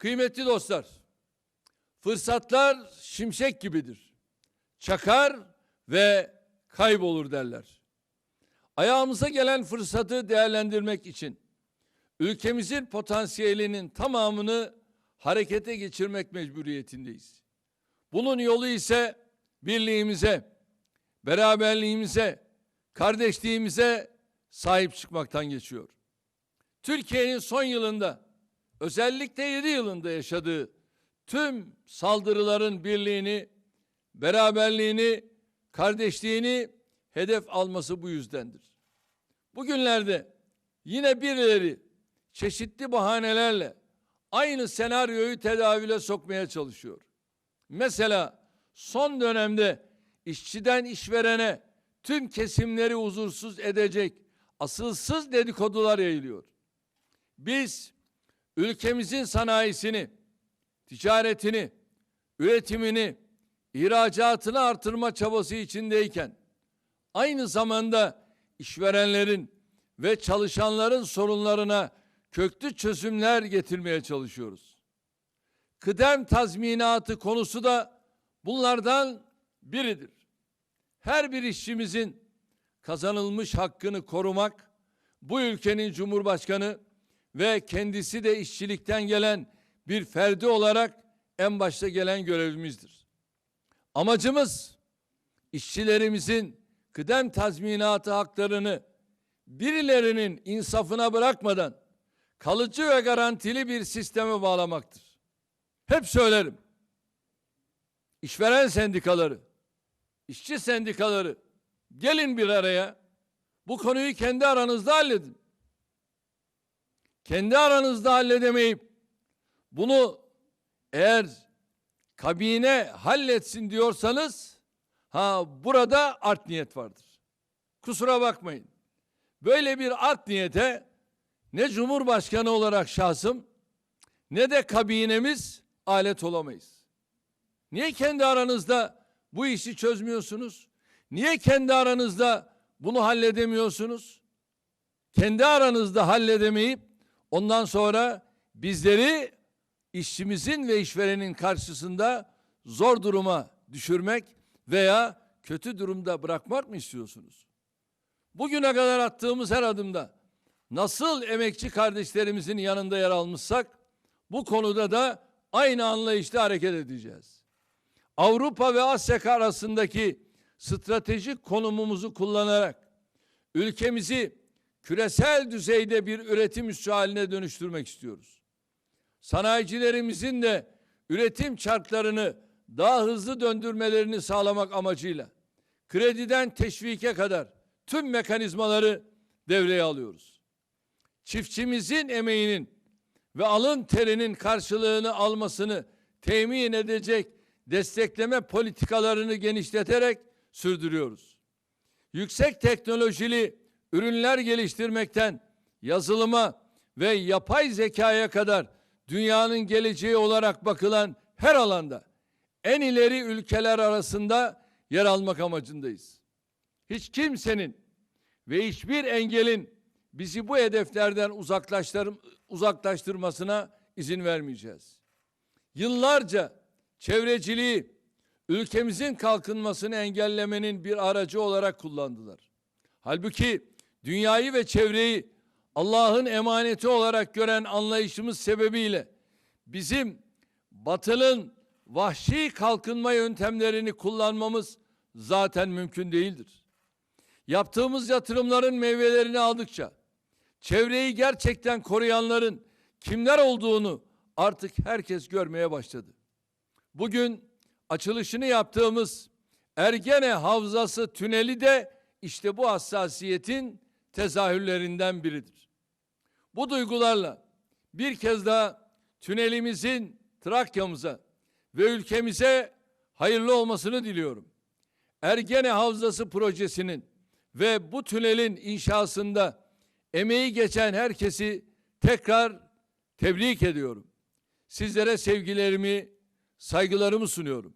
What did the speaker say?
Kıymetli dostlar, fırsatlar şimşek gibidir. Çakar ve kaybolur derler. Ayağımıza gelen fırsatı değerlendirmek için ülkemizin potansiyelinin tamamını harekete geçirmek mecburiyetindeyiz. Bunun yolu ise birliğimize, beraberliğimize, kardeşliğimize sahip çıkmaktan geçiyor. Türkiye'nin son yılında özellikle 7 yılında yaşadığı tüm saldırıların birliğini, beraberliğini, kardeşliğini hedef alması bu yüzdendir. Bugünlerde yine birileri çeşitli bahanelerle aynı senaryoyu tedavüle sokmaya çalışıyor. Mesela son dönemde işçiden işverene tüm kesimleri huzursuz edecek asılsız dedikodular yayılıyor. Biz ülkemizin sanayisini, ticaretini, üretimini, ihracatını artırma çabası içindeyken aynı zamanda işverenlerin ve çalışanların sorunlarına köklü çözümler getirmeye çalışıyoruz. Kıdem tazminatı konusu da bunlardan biridir. Her bir işçimizin kazanılmış hakkını korumak bu ülkenin cumhurbaşkanı ve kendisi de işçilikten gelen bir ferdi olarak en başta gelen görevimizdir. Amacımız işçilerimizin kıdem tazminatı haklarını birilerinin insafına bırakmadan kalıcı ve garantili bir sisteme bağlamaktır. Hep söylerim. İşveren sendikaları, işçi sendikaları gelin bir araya. Bu konuyu kendi aranızda halledin. Kendi aranızda halledemeyip bunu eğer kabine halletsin diyorsanız ha burada art niyet vardır. Kusura bakmayın. Böyle bir art niyete ne Cumhurbaşkanı olarak şahsım ne de kabinemiz alet olamayız. Niye kendi aranızda bu işi çözmüyorsunuz? Niye kendi aranızda bunu halledemiyorsunuz? Kendi aranızda halledemeyip ondan sonra bizleri işçimizin ve işverenin karşısında zor duruma düşürmek veya kötü durumda bırakmak mı istiyorsunuz? Bugüne kadar attığımız her adımda nasıl emekçi kardeşlerimizin yanında yer almışsak bu konuda da aynı anlayışla hareket edeceğiz. Avrupa ve Asya arasındaki stratejik konumumuzu kullanarak ülkemizi küresel düzeyde bir üretim üssü haline dönüştürmek istiyoruz. Sanayicilerimizin de üretim çarklarını daha hızlı döndürmelerini sağlamak amacıyla krediden teşvike kadar tüm mekanizmaları devreye alıyoruz. Çiftçimizin emeğinin ve alın terinin karşılığını almasını temin edecek destekleme politikalarını genişleterek sürdürüyoruz. Yüksek teknolojili ürünler geliştirmekten yazılıma ve yapay zekaya kadar dünyanın geleceği olarak bakılan her alanda en ileri ülkeler arasında yer almak amacındayız. Hiç kimsenin ve hiçbir engelin bizi bu hedeflerden uzaklaştır, uzaklaştırmasına izin vermeyeceğiz. Yıllarca çevreciliği ülkemizin kalkınmasını engellemenin bir aracı olarak kullandılar. Halbuki dünyayı ve çevreyi Allah'ın emaneti olarak gören anlayışımız sebebiyle bizim batılın vahşi kalkınma yöntemlerini kullanmamız zaten mümkün değildir. Yaptığımız yatırımların meyvelerini aldıkça çevreyi gerçekten koruyanların kimler olduğunu artık herkes görmeye başladı. Bugün açılışını yaptığımız Ergene Havzası tüneli de işte bu hassasiyetin tezahürlerinden biridir. Bu duygularla bir kez daha tünelimizin Trakya'mıza ve ülkemize hayırlı olmasını diliyorum. Ergene Havzası projesinin ve bu tünelin inşasında emeği geçen herkesi tekrar tebrik ediyorum. Sizlere sevgilerimi, saygılarımı sunuyorum.